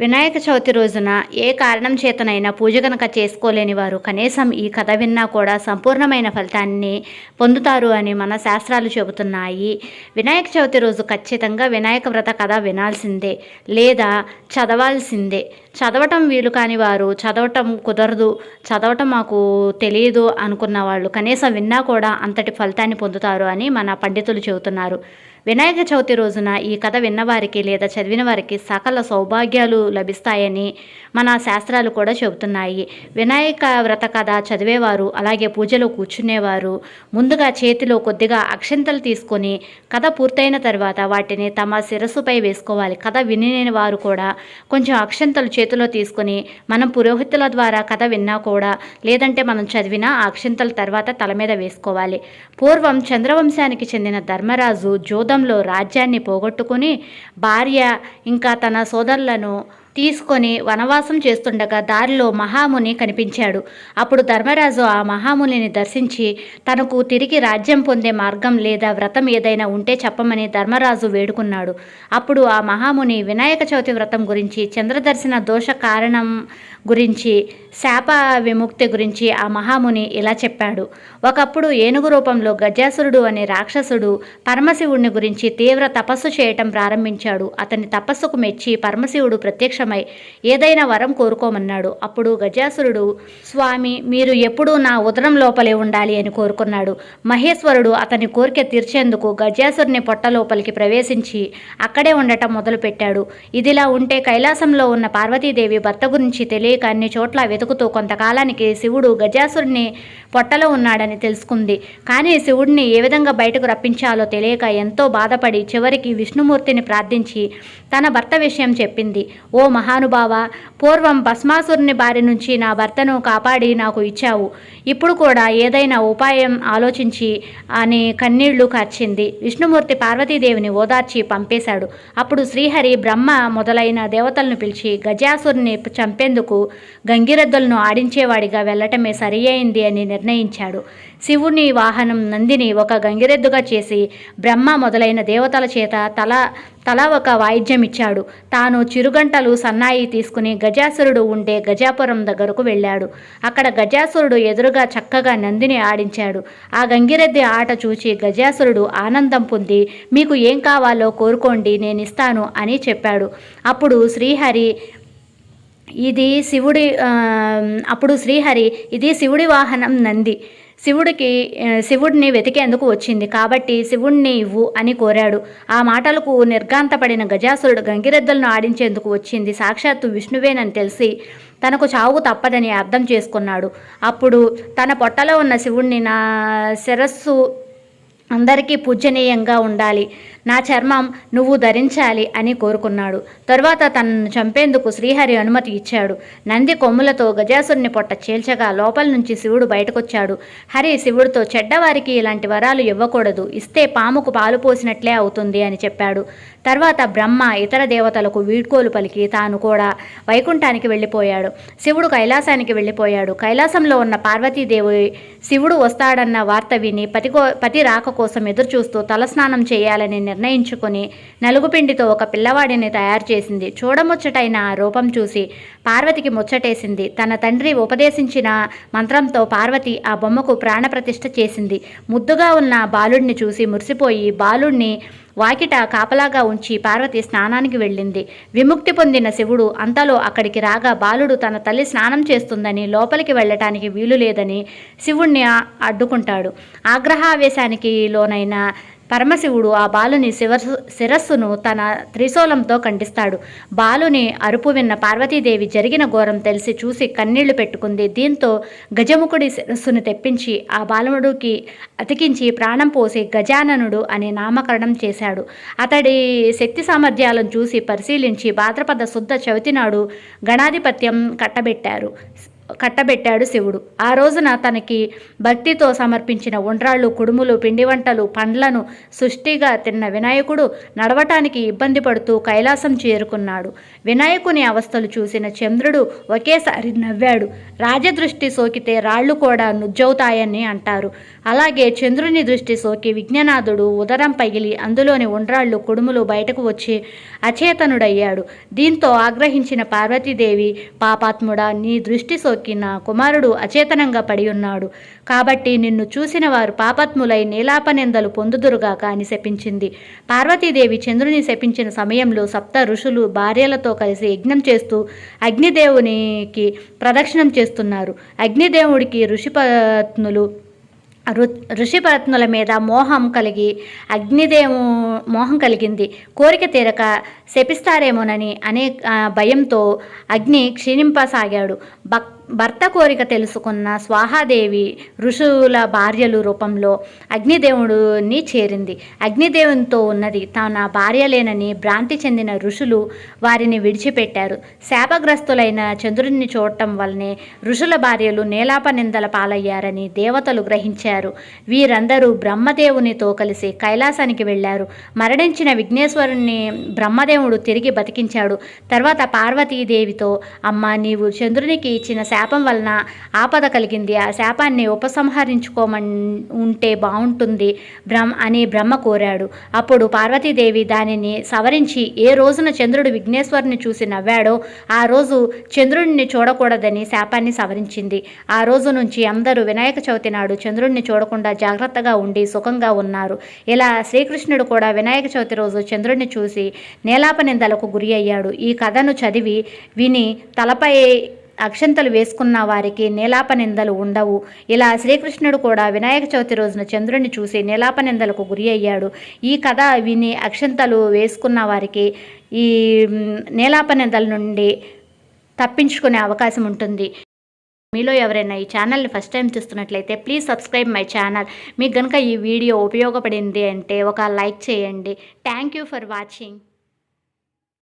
వినాయక చవితి రోజున ఏ కారణం చేతనైనా పూజ కనుక చేసుకోలేని వారు కనీసం ఈ కథ విన్నా కూడా సంపూర్ణమైన ఫలితాన్ని పొందుతారు అని మన శాస్త్రాలు చెబుతున్నాయి. వినాయక చవితి రోజు ఖచ్చితంగా వినాయక వ్రత కథ వినాల్సిందే లేదా చదవాల్సిందే. చదవటం వీలు కాని వారు చదవటం కుదరదు చదవటం మాకు తెలియదు అనుకున్న వాళ్ళు కనీసం విన్నా కూడా అంతటి ఫలితాన్ని పొందుతారు అని మన పండితులు చెబుతున్నారు. వినాయక చవితి రోజున ఈ కథ విన్నవారికి లేదా చదివిన వారికి సకల సౌభాగ్యాలు లభిస్తాయని మన శాస్త్రాలు కూడా చెబుతున్నాయి. వినాయక వ్రత కథ చదివేవారు అలాగే పూజలో కూర్చునేవారు ముందుగా చేతిలో కొద్దిగా అక్షంతలు తీసుకొని కథ పూర్తయిన తర్వాత వాటిని తమ శిరస్సుపై వేసుకోవాలి. కథ విని వారు కూడా కొంచెం అక్షంతలు చేతిలో తీసుకొని మనం పురోహితుల ద్వారా కథ విన్నా కూడా లేదంటే మనం చదివినా ఆ అక్షంతల తర్వాత తల మీద వేసుకోవాలి. పూర్వం చంద్రవంశానికి చెందిన ధర్మరాజు యుద్ధంలో రాజ్యాన్ని పోగొట్టుకుని భార్య ఇంకా తన సోదరులను తీసుకొని వనవాసం చేస్తుండగా దారిలో మహాముని కనిపించాడు. అప్పుడు ధర్మరాజు ఆ మహామునిని దర్శించి తనకు తిరిగి రాజ్యం పొందే మార్గం లేదా వ్రతం ఏదైనా ఉంటే చెప్పమని ధర్మరాజు వేడుకున్నాడు. అప్పుడు ఆ మహాముని వినాయక చవితి వ్రతం గురించి చంద్రదర్శన దోష కారణం గురించి శాప విముక్తి గురించి ఆ మహాముని ఇలా చెప్పాడు. ఒకప్పుడు ఏనుగు రూపంలో గజాసురుడు అనే రాక్షసుడు పరమశివుడిని గురించి తీవ్ర తపస్సు చేయటం ప్రారంభించాడు. అతని తపస్సుకు మెచ్చి పరమశివుడు ప్రత్యక్ష సంతోషమై ఏదైనా వరం కోరుకోమన్నాడు. అప్పుడు గజాసురుడు స్వామి మీరు ఎప్పుడూ నా ఉదరం లోపలే ఉండాలి అని కోరుకున్నాడు. మహేశ్వరుడు అతని కోరిక తీర్చేందుకు గజాసురుని పొట్ట లోపలికి ప్రవేశించి అక్కడే ఉండటం మొదలుపెట్టాడు. ఇదిలా ఉంటే కైలాసంలో ఉన్న పార్వతీదేవి భర్త గురించి తెలియక అన్ని చోట్ల వెతుకుతూ కొంతకాలానికి శివుడు గజాసురుని పొట్టలో ఉన్నాడని తెలుసుకుంది. కానీ శివుడిని ఏ విధంగా బయటకు రప్పించాలో తెలియక ఎంతో బాధపడి చివరికి విష్ణుమూర్తిని ప్రార్థించి తన భర్త విషయం చెప్పింది. ఓ మహానుభావ పూర్వం భస్మాసురుని బారి నుంచి నా భర్తను కాపాడి నాకు ఇచ్చావు. ఇప్పుడు కూడా ఏదైనా ఉపాయం ఆలోచించి అని కన్నీళ్ళు కార్చింది. విష్ణుమూర్తి పార్వతీదేవిని ఓదార్చి పంపేశాడు. అప్పుడు శ్రీహరి బ్రహ్మ మొదలైన దేవతలను పిలిచి గజాసురుని చంపేందుకు గంగిరెద్దులను ఆడించేవాడిగా వెళ్ళటమే సరి అయింది అని నిర్ణయించాడు. శివుని వాహనం నందిని ఒక గంగిరెద్దుగా చేసి బ్రహ్మ మొదలైన దేవతల చేత తల తల ఒక వాయిద్యం ఇచ్చాడు తాను చిరుగంటలు సన్నాయి తీసుకుని గజాసురుడు ఉండే గజాపురం దగ్గరకు వెళ్ళాడు. అక్కడ గజాసురుడు ఎదురుగా చక్కగా నందిని ఆడించాడు. ఆ గంగిరెద్ది ఆట చూచి గజాసురుడు ఆనందం పొంది మీకు ఏం కావాలో కోరుకోండి నేను ఇస్తాను అని చెప్పాడు. అప్పుడు శ్రీహరి ఇది శివుడి అప్పుడు శ్రీహరి ఇది శివుడి వాహనం నంది. శివుడికి శివుడిని వెతికేందుకు వచ్చింది. కాబట్టి శివుణ్ణి ఇవ్వు అని కోరాడు. ఆ మాటలకు నిర్గాంతపడిన గజాసురుడు గంగిరెద్దులను ఆడించేందుకు వచ్చింది. సాక్షాత్తు విష్ణువేనని తెలిసి తనకు చావు తప్పదని అర్థం చేసుకున్నాడు. అప్పుడు తన పొట్టలో ఉన్న శివుణ్ణి నా శిరస్సు అందరికీ పూజనీయంగా ఉండాలి. నా చర్మం నువ్వు ధరించాలి అని కోరుకున్నాడు. తరువాత తనను చంపేందుకు శ్రీహరి అనుమతి ఇచ్చాడు. నంది కొమ్ములతో గజాసురుని పొట్ట చీల్చగా లోపల నుంచి శివుడు బయటకొచ్చాడు. హరి శివుడితో చెడ్డవారికి ఇలాంటి వరాలు ఇవ్వకూడదు. ఇస్తే పాముకు పాలు పోసినట్లే అవుతుంది అని చెప్పాడు. తర్వాత బ్రహ్మ ఇతర దేవతలకు వీడ్కోలు పలికి తాను కూడా వైకుంఠానికి వెళ్ళిపోయాడు. శివుడు కైలాసానికి వెళ్ళిపోయాడు. కైలాసంలో ఉన్న పార్వతీదేవి శివుడు వస్తాడన్న వార్త విని పతికో పతి రాక కోసం ఎదురుచూస్తూ తలస్నానం చేయాలని నిర్ణయించుకుని నలుగుపిండితో ఒక పిల్లవాడిని తయారు చేసింది. చూడముచ్చటైన ఆ రూపం చూసి పార్వతికి ముచ్చటేసింది. తన తండ్రి ఉపదేశించిన మంత్రంతో పార్వతి ఆ బొమ్మకు ప్రాణప్రతిష్ఠ చేసింది. ముద్దుగా ఉన్న బాలుడిని చూసి మురిసిపోయి బాలుడిని వాకిట కాపలాగా ఉంచి పార్వతి స్నానానికి వెళ్ళింది. విముక్తి పొందిన శివుడు అంతలో అక్కడికి రాగా బాలుడు తన తల్లి స్నానం చేస్తుందని లోపలికి వెళ్ళటానికి వీలు లేదని శివుణ్ణి అడ్డుకుంటాడు. ఆగ్రహావేశానికి లోనైన పరమశివుడు ఆ బాలుని శివస్సు శిరస్సును తన త్రిశూలంతో ఖండిస్తాడు బాలుని అరుపు విన్న పార్వతీదేవి జరిగిన ఘోరం తెలిసి చూసి కన్నీళ్ళు పెట్టుకుంది. దీంతో గజముఖుడి శిరస్సును తెప్పించి ఆ బాలుడికి అతికించి ప్రాణం పోసి గజాననుడు అనే నామకరణం చేశాడు. అతడి శక్తి సామర్థ్యాలను చూసి పరిశీలించి భాద్రపద శుద్ధ చవితి నాడు గణాధిపత్యం కట్టబెట్టారు. కట్టబెట్టాడు శివుడు. ఆ రోజున తనకి భక్తితో సమర్పించిన ఉండ్రాళ్ళు కుడుములు పిండి వంటలు పండ్లను సుష్టిగా తిన్న వినాయకుడు నడవటానికి ఇబ్బంది పడుతూ కైలాసం చేరుకున్నాడు. వినాయకుని అవస్థలు చూసిన చంద్రుడు ఒకేసారి నవ్వాడు. రాజదృష్టి సోకితే రాళ్ళు కూడా నుజ్జవుతాయని అంటారు. అలాగే చంద్రుని దృష్టి సోకి విజ్ఞానాథుడు ఉదరం పగిలి అందులోని ఉండ్రాళ్ళు కుడుములు బయటకు వచ్చి అచేతనుడయ్యాడు. దీంతో ఆగ్రహించిన పార్వతీదేవి పాపాత్ముడా నీ దృష్టి సో సోకి నా కుమారుడు అచేతనంగా పడి ఉన్నాడు. కాబట్టి నిన్ను చూసిన వారు పాపత్ములై నీలాపనిందలు పొందుదురుగాక అని శపించింది. పార్వతీదేవి చంద్రుని శపించిన సమయంలో సప్త ఋషులు భార్యలతో కలిసి యజ్ఞం చేస్తూ అగ్నిదేవునికి ప్రదక్షిణం చేస్తున్నారు. అగ్నిదేవుడికి ఋషిపత్నులు ఋ ఋషిపత్నుల మీద మోహం కలిగి అగ్నిదేవు మోహం కలిగింది. కోరిక తీరక శపిస్తారేమోనని అనే భయంతో అగ్ని క్షీణింపసాగాడు. భక్ భర్త కోరిక తెలుసుకున్న స్వాహాదేవి ఋషుల భార్యలు రూపంలో అగ్నిదేవుడిని చేరింది. అగ్నిదేవునితో ఉన్నది తన భార్యలేనని భ్రాంతి చెందిన ఋషులు వారిని విడిచిపెట్టారు. శాపగ్రస్తులైన చంద్రుడిని చూడటం వల్లనే ఋషుల భార్యలు నేలాపనిందల పాలయ్యారని దేవతలు గ్రహించారు. వీరందరూ బ్రహ్మదేవునితో కలిసి కైలాసానికి వెళ్ళారు. మరణించిన విఘ్నేశ్వరుణ్ణి బ్రహ్మదేవుడు తిరిగి బతికించాడు. తర్వాత పార్వతీదేవితో అమ్మ నీవు చంద్రునికి ఇచ్చిన శాపం వలన ఆపద కలిగింది. ఆ శాపాన్ని ఉపసంహరించుకోమన్ ఉంటే బాగుంటుంది బ్రహ్మ అని బ్రహ్మ కోరాడు. అప్పుడు పార్వతీదేవి దానిని సవరించి ఏ రోజున చంద్రుడు విఘ్నేశ్వరుని చూసి నవ్వాడో ఆ రోజు చంద్రుడిని చూడకూడదని శాపాన్ని సవరించింది. ఆ రోజు నుంచి అందరూ వినాయక చవితి నాడు చంద్రుడిని చూడకుండా జాగ్రత్తగా ఉండి సుఖంగా ఉన్నారు. ఇలా శ్రీకృష్ణుడు కూడా వినాయక చవితి రోజు చంద్రుడిని చూసి నేలాపనిందలకు గురి అయ్యాడు. ఈ కథను చదివి విని తలపై అక్షంతలు వేసుకున్న వారికి నీలాప నిందలు ఉండవు. ఇలా శ్రీకృష్ణుడు కూడా వినాయక చవితి రోజున చంద్రుడిని చూసి నీలాప నిందలకు గురి అయ్యాడు. ఈ కథ విని అక్షంతలు వేసుకున్న వారికి ఈ నీలాప నిందల నుండి తప్పించుకునే అవకాశం ఉంటుంది. మీలో ఎవరైనా ఈ ఛానల్ని ఫస్ట్ టైం చూస్తున్నట్లయితే ప్లీజ్ సబ్స్క్రైబ్ మై ఛానల్. మీకు కనుక ఈ వీడియో ఉపయోగపడింది అంటే ఒక లైక్ చేయండి. Thank you for watching.